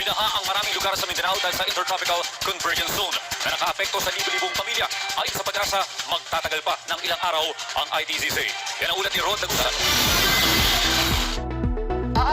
Binaha ang maraming lugar sa Mindanao dahil sa Intertropical Convergence Zone na nakaapekto sa libo-libong pamilya. Ayon sa pag-asa, magtatagal pa ng ilang araw ang ITCC. Yan ang ulat ni Rod Lagusalan.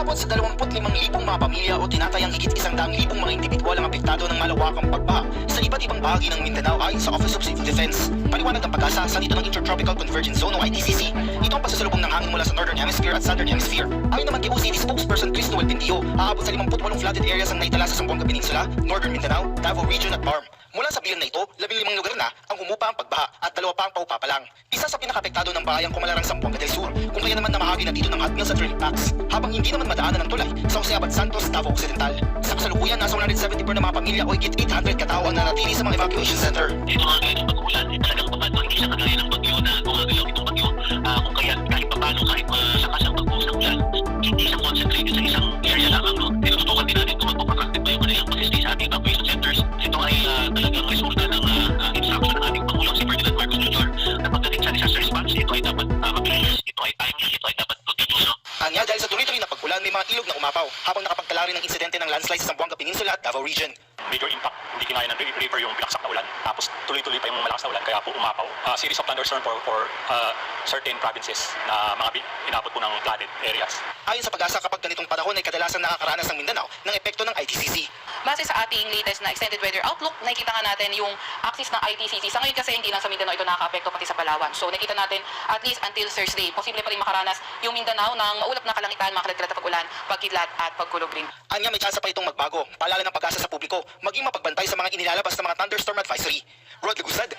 Aabot sa 25,000 mga pamilya o tinatayang higit 100,000 mga individual ang apektado ng malawakang pagbaha sa iba't ibang bahagi ng Mindanao ayon sa Office of Civil Defense. Paliwanag ng pag-asa sa nito ng Intertropical Convergence Zone o ITCC. Ito ang pasasalubong ng hangin mula sa Northern Hemisphere at Southern Hemisphere. Ayon naman kay OCD spokesperson Chris Noel Pindio, aabot sa 58 flooded areas ang naitala sa Zamboanga Peninsula, Northern Mindanao, Davao Region at BARM. Mula sa bilang na ito, 15 lugar na ang humupa ang pagbaha at dalawa pa ang paupa pa lang. Isa sa pinakapektado ng bahayang kumalarang Zamboanga del Sur, kaya naman namahagi na dito ng hot mills at drilling packs, habang hindi naman madaanan ng tulay sa Oseabat Santos, Davao Occidental. Sa kasalukuyan, nasa 170 per na mga pamilya o higit 800 katao ang nanatili sa mga evacuation center. ito nga gaya ng pag-ulan, eh, talagang papato, hindi siya kagaya ng bagyo na gumagalaw itong bagyo. Ah, kung kaya kahit papaano, kahit malakas ang pagbuhos ng ulan, hindi siya concentrated sa isang area lamang. No? Tinututukan din natin kung magpapakalapit ba yung kanilang pag-stay sa ating evacuation centers. Ito ay ah, talagang resulta ng ah, ah, instruction ng ating Pangulong si Ferdinand Marcos Jr. na pagdating sa disaster response, ito ay dapat mga ilog na umapaw habang nakapagtala rin ng insidente ng landslide sa Zamboanga Peninsula at Davao Region. Major impact. Hindi kinaya ng river yung binaksak na ulan. Tapos tuloy-tuloy pa yung malakas na ulan kaya po umapaw. A series of thunderstorm for, for uh, certain provinces na mga inabot po ng flooded areas. Ayon sa pag-asa, kapag ganitong panahon ay kadalasan nakakaranas ng Mindanao ng epekto ng ITCC. Base sa ating latest na extended weather outlook, nakikita nga natin yung axis ng ITCC. Sa ngayon kasi hindi lang sa Mindanao ito nakaka-apekto pati sa Palawan. So nakita natin at least until Thursday, posible pa rin makaranas yung Mindanao ng maulap na kalangitan, mga kalagkilat na pag-ulan, pagkidlat at pagkulog rin. Anya may tsansa pa itong magbago. Paalala ng pag-asa sa publiko, maging mapagbantay sa mga inilalabas na mga thunderstorm advisory. Rod Lagusad,